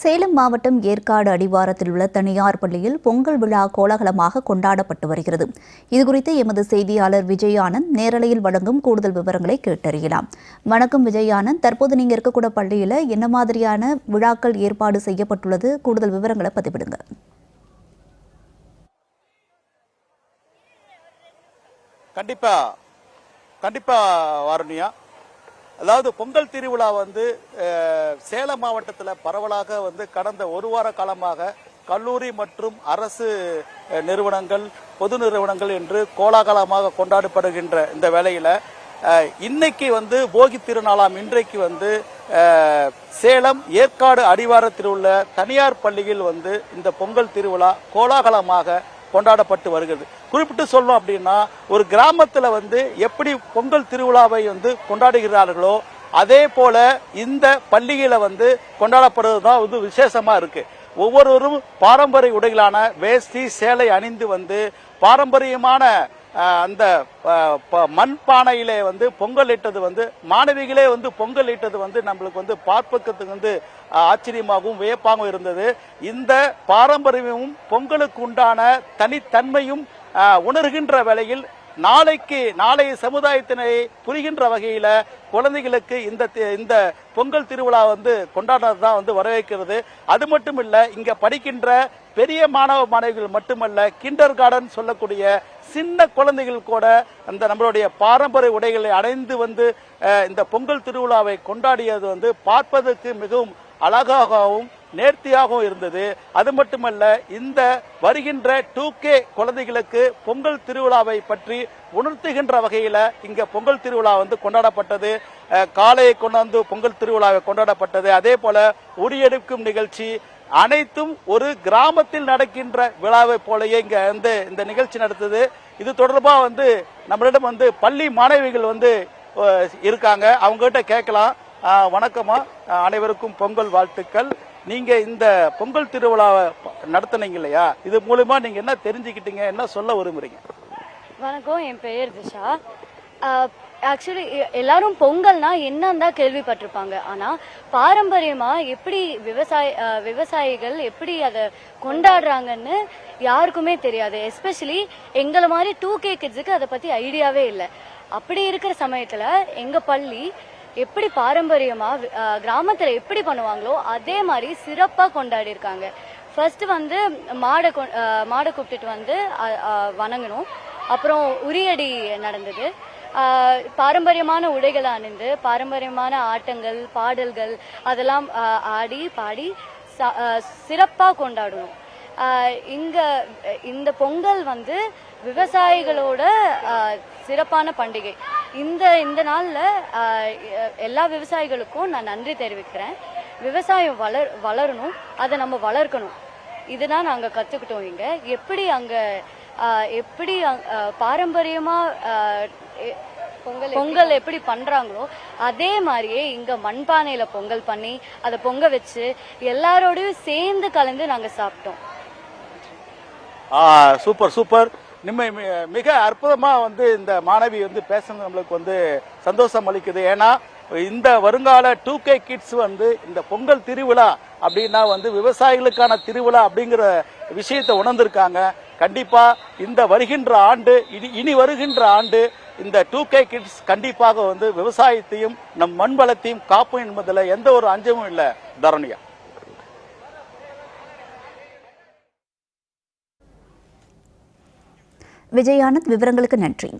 சேலம் மாவட்டம் ஏற்காடு அடிவாரத்தில் உள்ள தனியார் பள்ளியில் பொங்கல் விழா கோலாகலமாக கொண்டாடப்பட்டு வருகிறது. இதுகுறித்து எமது செய்தியாளர் விஜயானந்த் நேரலையில் வழங்கும் கூடுதல் விவரங்களை கேட்டறியலாம். வணக்கம் விஜயானந்த் தற்போது நீங்க இருக்கக்கூட பள்ளியில என்ன மாதிரியான விழாக்கள் ஏற்பாடு செய்யப்பட்டுள்ளது? கூடுதல் விவரங்களை பதிவிடுங்க. கண்டிப்பா கண்டிப்பா வாரணியா. அதாவது பொங்கல் திருவிழா வந்து சேலம் மாவட்டத்தில் பரவலாக வந்து கடந்த ஒரு வார காலமாக கல்லூரி மற்றும் அரசு நிறுவனங்கள் பொது நிறுவனங்கள் என்று கோலாகலமாக கொண்டாடப்படுகின்ற இந்த வேளையில இன்னைக்கு வந்து போகி திருநாளாம் இன்றைக்கு வந்து சேலம் ஏற்காடு அடிவாரத்தில் உள்ள தனியார் பள்ளியில் வந்து இந்த பொங்கல் திருவிழா கோலாகலமாக கொண்டாடப்பட்டு வருகிறது. குறிப்பிட்டு சொல்லணும் அப்படின்னா ஒரு கிராமத்தில் வந்து எப்படி பொங்கல் திருவிழாவை வந்து கொண்டாடுகிறார்களோ அதே போல இந்த பள்ளியில வந்து கொண்டாடப்படுறது தான் வந்து விசேஷமா இருக்கு. ஒவ்வொருவரும் பாரம்பரிய உடைகளான வேஷ்டி சேலை அணிந்து வந்து பாரம்பரியமான அந்த அஹ், ப- மண் பானையிலே வந்து பொங்கல் இட்டது வந்து மாணவிகளே வந்து பொங்கல் இட்டது வந்து நம்மளுக்கு வந்து பார்ப்பக்கத்துக்கு வந்து ஆச்சரியமாகவும் வியப்பாகவும் இருந்தது. இந்த பாரம்பரியமும் பொங்கலுக்கு உண்டான தனித்தன்மையும் உணர்கின்ற வேளையில் நாளைக்கு நாளைய சமுதாயத்தினை புரிகின்ற வகையில் குழந்தைகளுக்கு இந்த இந்த பொங்கல் திருவிழா வந்து கொண்டாடுறது தான் வந்து வரவேற்கிறது. அது மட்டும் இல்லை இங்கே படிக்கின்ற பெரிய மாணவ மாணவிகள் மட்டுமல்ல கிண்டர் கார்டன் சொல்லக்கூடிய சின்ன குழந்தைகள் கூட அந்த நம்மளுடைய பாரம்பரிய உடைகளை அடைந்து வந்து இந்த பொங்கல் திருவிழாவை கொண்டாடியது வந்து பார்ப்பதற்கு மிகவும் அழகாகவும் நேர்த்தியாகவும் இருந்தது. அது மட்டுமல்ல இந்த வருகின்ற டூ கே குழந்தைகளுக்கு பொங்கல் திருவிழாவை பற்றி உணர்த்துகின்ற வகையில் இங்க பொங்கல் திருவிழா வந்து கொண்டாடப்பட்டது. காலையை கொண்டாந்து பொங்கல் திருவிழாவை கொண்டாடப்பட்டது. அதே போல உரியெடுக்கும் நிகழ்ச்சி அனைத்தும் ஒரு கிராமத்தில் நடக்கின்ற விழாவை போலயே இங்க வந்து இந்த நிகழ்ச்சி நடத்துது. இது தொடர்பா வந்து நம்மளிடம் வந்து பள்ளி மாணவிகள் வந்து இருக்காங்க. அவங்க கிட்ட கேட்கலாம் அஹ், அனைவருக்கும் பொங்கல் வாழ்த்துக்கள். நீங்க இந்த பொங்கல் திருவிழாவை நடத்துனீங்க இல்லையா? இது மூலமா நீங்க என்ன தெரிஞ்சுக்கிட்டீங்க? என்ன சொல்ல விரும்புறீங்க? வணக்கம். என் பெயர் திஷா. ஆக்சுவலி எல்லாரும் பொங்கல்னா என்னன்னு தான் கேள்விப்பட்டிருப்பாங்க. ஆனால் பாரம்பரியமாக எப்படி விவசாய விவசாயிகள் எப்படி அதை கொண்டாடுறாங்கன்னு யாருக்குமே தெரியாது. எஸ்பெஷலி எங்களை மாதிரி டூ கே கிட்ஸுக்கு அதை பற்றி ஐடியாவே இல்லை. அப்படி இருக்கிற சமயத்தில் எங்கள் பள்ளி எப்படி பாரம்பரியமாக கிராமத்தில் எப்படி பண்ணுவாங்களோ அதே மாதிரி சிறப்பாக கொண்டாடி இருக்காங்க ஃபர்ஸ்ட் வந்து மாடை மாடை கூப்பிட்டுட்டு வந்து வணங்கணும். அப்புறம் உரியடி நடந்தது. பாரம்பரியமான உடைகளை அணிந்து பாரம்பரியமான ஆட்டங்கள் பாடல்கள் அதெல்லாம் ஆடி பாடி ச- கொண்டாடணும் இங்க இந்த பொங்கல் வந்து விவசாயிகளோட சிறப்பான பண்டிகை. இந்த இந்த நாளில் எல்லா விவசாயிகளுக்கும் நான் நன்றி தெரிவிக்கிறேன். விவசாயம் வளர் வளரணும் அதை நம்ம வளர்க்கணும். இதுதான் நாங்கள் கற்றுக்கிட்டோம் இங்கே. எப்படி அங்கே எப்படி பாரம்பரியமாக எ- பொங்கல் எப்படி பண்றாங்களோ அதே மாதிரியே இங்க மண்பானையில பொங்கல் பண்ணி அதை பொங்க வச்சு எல்லாரோடையும் சேர்ந்து கலந்து நாங்க சாப்பிட்டோம். ஆ, சூப்பர் சூப்பர். நிம்ம மிக அற்புதமா வந்து இந்த மாணவி வந்து பேசுறது நம்மளுக்கு வந்து சந்தோஷம் அளிக்குது. ஏன்னா இந்த வருங்கால டூ கே கிட்ஸ் வந்து இந்த பொங்கல் திருவிழா அப்படின்னா வந்து விவசாயிகளுக்கான திருவிழா அப்படிங்கிற விஷயத்தை உணர்ந்திருக்காங்க. கண்டிப்பா இந்த வருகின்ற ஆண்டு இனி இனி வருகின்ற ஆண்டு இந்த டூ கே கிட்ஸ் கண்டிப்பாக வந்து விவசாயத்தையும் நம் மண் வளத்தையும் காப்போம் என்பதில் எந்த ஒரு அஞ்சமும் இல்லை தரணியா. விஜய் ஆனந்த் விவரங்களுக்கு நன்றி.